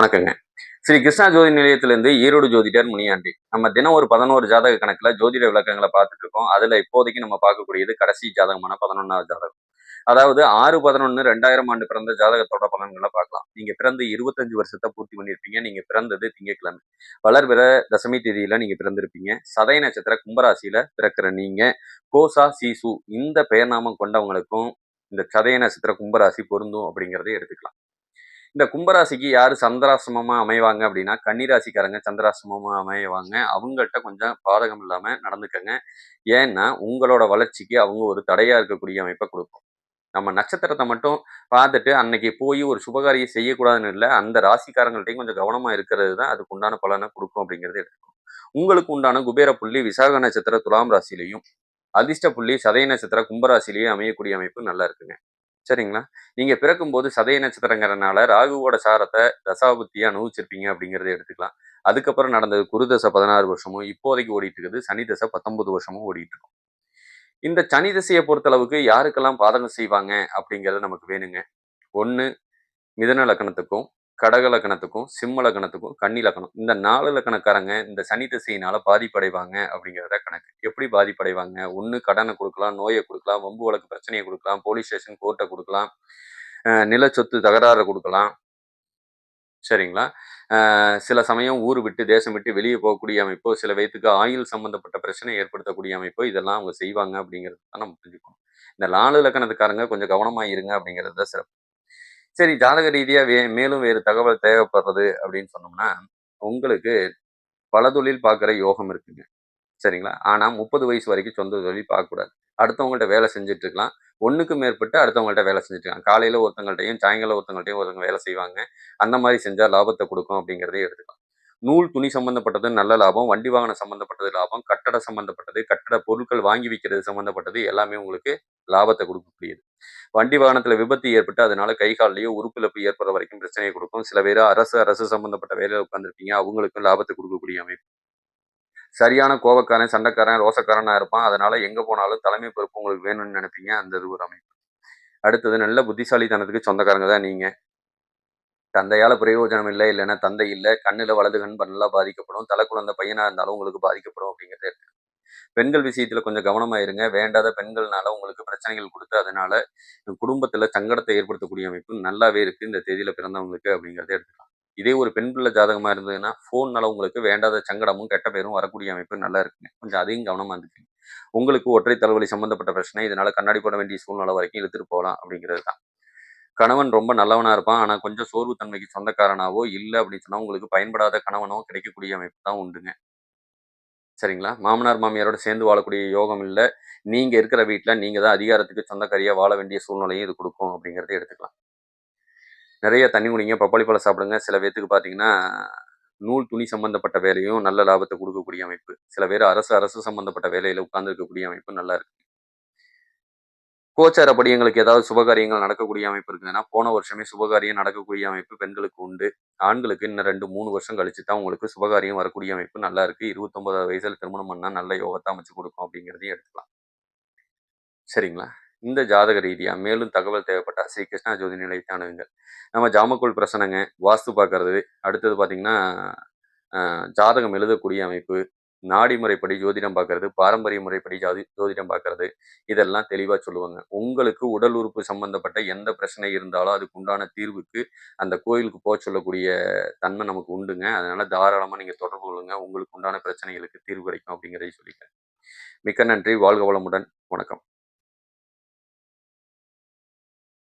வணக்கங்க. ஸ்ரீ கிருஷ்ணா ஜோதி நிலையத்திலிருந்து ஈரோடு ஜோதிடர் முனியாண்டி. நம்ம தினம் ஒரு பதினோரு ஜாதக கணக்குல ஜோதிட விளக்கங்களை பார்த்துட்டு இருக்கோம். அதுல இப்போதைக்கு நம்ம பார்க்கக்கூடியது கடைசி ஜாதகமான பதினொன்றாவது ஜாதகம். அதாவது ஆறு பதினொன்று ரெண்டாயிரம் ஆண்டு பிறந்த ஜாதகத்தோட பலன்களை பார்க்கலாம். நீங்க பிறந்து இருபத்தஞ்சு வருஷத்தை பூர்த்தி பண்ணியிருப்பீங்க. நீங்க பிறந்தது திங்கட்கிழமை. வளர்பிற தசமி தேதியில நீங்க பிறந்திருப்பீங்க. சதய நட்சத்திர கும்பராசியில பிறக்கிற நீங்க கோசா சீசு இந்த பெயர் நாமம் கொண்டவங்களுக்கும் இந்த சதய நட்சத்திர கும்பராசி பொருந்தும் அப்படிங்கிறத எடுத்துக்கலாம். இந்த கும்பராசிக்கு யார் சந்திராசிரமமாக அமைவாங்க அப்படின்னா கன்னிராசிக்காரங்க சந்திராசிரமமாக அமைவாங்க. அவங்கள்ட்ட கொஞ்சம் பாதகம் இல்லாமல் நடந்துக்கங்க. ஏன்னா உங்களோட வளர்ச்சிக்கு அவங்க ஒரு தடையாக இருக்கக்கூடிய அமைப்பை கொடுக்கும். நம்ம நட்சத்திரத்தை மட்டும் பார்த்துட்டு அன்னைக்கு போய் ஒரு சுபகாரியம் செய்யக்கூடாதுன்னு இல்லை அந்த ராசிக்காரங்கள்ட்டையும் கொஞ்சம் கவனமாக இருக்கிறது தான் அதுக்கு உண்டான பலனை கொடுக்கும் அப்படிங்கிறது எடுத்துக்கும் உங்களுக்கு உண்டான குபேர புள்ளி விசாக நட்சத்திர துலாம் ராசிலையும் அதிர்ஷ்ட புள்ளி சதய நட்சத்திர கும்பராசிலேயே அமையக்கூடிய அமைப்பு நல்லா இருக்குங்க. சரிங்களா? நீங்க பிறக்கும்போது சதய நட்சத்திரங்கிறனால ராகுவோட சாரத்தை தசாபுத்தியை அனுபவிச்சிருப்பீங்க அப்படிங்கிறத எடுத்துக்கலாம். அதுக்கப்புறம் நடந்தது குரு தசை பதினாறு வருஷமும் இப்போதைக்கு ஓடிட்டு இருக்குது சனி தசை பத்தொன்பது வருஷமும் ஓடிட்டு இருக்கும் இந்த சனி தசையை பொறுத்தளவுக்கு யாருக்கெல்லாம் பாதகம் செய்வாங்க அப்படிங்கிறது நமக்கு வேணுங்க. ஒன்று மிதன லக்கணத்துக்கும் கடக லக்கணத்துக்கும் சிம்ம லக்கணத்துக்கும் கன்னி லக்கணம். இந்த நாலு லக்கணக்காரங்க இந்த சனி திசையினால பாதிப்படைவாங்க அப்படிங்கிறத கணக்கு. எப்படி பாதிப்படைவாங்க? ஒன்று கடனை கொடுக்கலாம் நோயை கொடுக்கலாம் வம்பு வழக்கு பிரச்சனையை கொடுக்கலாம் போலீஸ் ஸ்டேஷன் கோர்ட்டை கொடுக்கலாம் நில சொத்து தகராறு கொடுக்கலாம். சரிங்களா? சில சமயம் ஊர் விட்டு தேசம் விட்டு வெளியே போகக்கூடிய அமைப்போ சில வயதுக்கு ஆயுள் சம்பந்தப்பட்ட பிரச்சனை ஏற்படுத்தக்கூடிய அமைப்போ இதெல்லாம் அவங்க செய்வாங்க அப்படிங்கிறது தான் நம்ம புரிஞ்சுக்கணும். இந்த நாலு இலக்கணத்துக்காரங்க கொஞ்சம் கவனமாக இருங்க அப்படிங்கிறது தான் சிறப்பு. சரி ஜாதக ரீதியாக வே மேலும் வேறு தகவல் தேவைப்படுறது அப்படின்னு சொன்னோம்னா உங்களுக்கு பல தொழில் பார்க்குற யோகம் இருக்குங்க. சரிங்களா? ஆனால் முப்பது வயசு வரைக்கும் சொந்த தொழில் பார்க்கக்கூடாது. அடுத்தவங்கள்ட்ட வேலை செஞ்சுட்டு இருக்கலாம் ஒன்றுக்கு மேற்பட்டு அடுத்தவங்கள்ட்ட வேலை செஞ்சுட்டு காலையில் ஒருத்தங்கள்ட்டையும் சாயங்காலம் ஒருத்தங்கள்ட்டையும் ஒருத்தங்க வேலை செய்வாங்க. அந்த மாதிரி செஞ்சால் லாபத்தை கொடுக்கும் அப்படிங்கிறதே எடுத்துக்கலாம். நூல் துணி சம்பந்தப்பட்டது நல்ல லாபம். வண்டி வாகனம் சம்பந்தப்பட்டது லாபம். கட்டட சம்பந்தப்பட்டது கட்டட பொருட்கள் வாங்கி விற்கிறது சம்பந்தப்பட்டது எல்லாமே உங்களுக்கு லாபத்தை கொடுக்கக்கூடியது. வண்டி வாகனத்துல விபத்து ஏற்பட்டு அதனால கை கால்லையோ உறுப்பிழப்பு ஏற்படுற வரைக்கும் பிரச்சனையை கொடுக்கும். சில பேர் அரசு அரசு சம்பந்தப்பட்ட வேலையில் உட்காந்துருப்பீங்க அவங்களுக்கும் லாபத்தை கொடுக்கக்கூடிய அமைப்பு. சரியான கோபக்காரன் சண்டைக்காரன் ரோசக்காரனா இருப்பான். அதனால எங்க போனாலும் தலைமை பொறுப்பு உங்களுக்கு வேணும்னு நினைப்பீங்க. அந்த இது ஒரு அமைப்பு. அடுத்தது நல்ல புத்திசாலித்தனத்துக்கு சொந்தக்காரங்க தான் நீங்க. தந்தையால பிரயோஜனம் இல்லை இல்லைன்னா தந்தை இல்லை. கண்ணில் வலது கண் நல்லா பாதிக்கப்படும். தலை குழந்தை பையனா இருந்தாலும் உங்களுக்கு பாதிக்கப்படும் அப்படிங்கிறத எடுத்து பெண்கள் விஷயத்துல கொஞ்சம் கவனமாயிருங்க வேண்டாத பெண்கள்னால உங்களுக்கு பிரச்சனைகள் கொடுத்து அதனால குடும்பத்துல சங்கடத்தை ஏற்படுத்தக்கூடிய அமைப்பு நல்லாவே இருக்கு. இந்த தேதியில பிறந்தவங்களுக்கு அப்படிங்கிறத எடுத்துக்கலாம். இதே ஒரு பெண் பிள்ளை ஜாதகமா இருந்ததுன்னா ஃபோன்னால உங்களுக்கு வேண்டாத சங்கடமும் கெட்ட பேரும் வரக்கூடிய அமைப்பு நல்லா இருக்குங்க. கொஞ்சம் அதையும் கவனமா இருந்துக்குங்க. உங்களுக்கு ஒற்றை தலைவலி சம்பந்தப்பட்ட பிரச்சனை இதனால கண்ணாடி போட வேண்டிய சூழ்நிலை வரைக்கும் இழுத்துட்டு போகலாம் அப்படிங்கிறது தான். கணவன் ரொம்ப நல்லவனா இருப்பான். ஆனா கொஞ்சம் சோர்வு தன்மைக்கு சொந்தக்காரனாவோ இல்லை அப்படின்னு சொன்னா உங்களுக்கு பயன்படாத கணவனோ கிடைக்கக்கூடிய அமைப்பு தான் உண்டுங்க. சரிங்களா? மாமனார் மாமியாரோட சேர்ந்து வாழக்கூடிய யோகம் இல்லை. நீங்கள் இருக்கிற வீட்டில் நீங்கள் தான் அதிகாரத்துக்கு சொந்தக்காரியாக வாழ வேண்டிய சூழ்நிலையும் இது கொடுக்கும் அப்படிங்கிறத எடுத்துக்கலாம். நிறைய தண்ணி குடிங்க பப்பாளி பழம் சாப்பிடுங்க. சில பேர்த்துக்கு பார்த்தீங்கன்னா நூல் துணி சம்பந்தப்பட்ட வேலையும் நல்ல லாபத்தை கொடுக்கக்கூடிய அமைப்பு. சில பேர் அரசு அரசு சம்பந்தப்பட்ட வேலையில் உட்கார்ந்துருக்கக்கூடிய அமைப்பு நல்லா இருக்கு. கோச்சாரப்படி எங்களுக்கு ஏதாவது சுபகாரியங்கள் நடக்கக்கூடிய அமைப்பு இருக்குதுன்னா போன வருஷமே சுபகாரியம் நடக்கக்கூடிய அமைப்பு பெண்களுக்கு உண்டு. ஆண்களுக்கு இன்னும் ரெண்டு மூணு வருஷம் கழிச்சு தான் உங்களுக்கு சுபகாரியம் வரக்கூடிய அமைப்பு நல்லா இருக்கு. இருபத்தொன்பதாவது வயசுல திருமணம் பண்ணால் நல்ல யோகத்தை அமைச்சு கொடுக்கும் அப்படிங்கிறதையும் எடுத்துக்கலாம். சரிங்களா? இந்த ஜாதக ரீதியாக மேலும் தகவல் தேவைப்பட்டா ஸ்ரீ கிருஷ்ணா ஜோதி நிலைத்தானுங்கள் நம்ம ஜாமக்குள் பிரசனங்க வாஸ்து பார்க்கறது அடுத்தது பார்த்தீங்கன்னா ஜாதகம் எழுதக்கூடிய அமைப்பு நாடி முறைப்படி ஜோதிடம் பார்க்கறது பாரம்பரிய முறைப்படி ஜாதி ஜோதிடம் பார்க்கறது இதெல்லாம் தெளிவாக சொல்லுவாங்க. உங்களுக்கு உடல் உறுப்பு சம்பந்தப்பட்ட எந்த பிரச்சனை இருந்தாலும் அதுக்கு உண்டான தீர்வுக்கு அந்த கோயிலுக்கு போக சொல்லக்கூடிய தன்மை நமக்கு உண்டுங்க. அதனால தாராளமாக நீங்கள் தொடர்பு கொள்ளுங்க. உங்களுக்கு உண்டான பிரச்சனைகளுக்கு தீர்வு கிடைக்கும் அப்படிங்கிறதையும் சொல்லிக்கிறேன். மிக்க நன்றி. வாழ்க வளமுடன். வணக்கம்.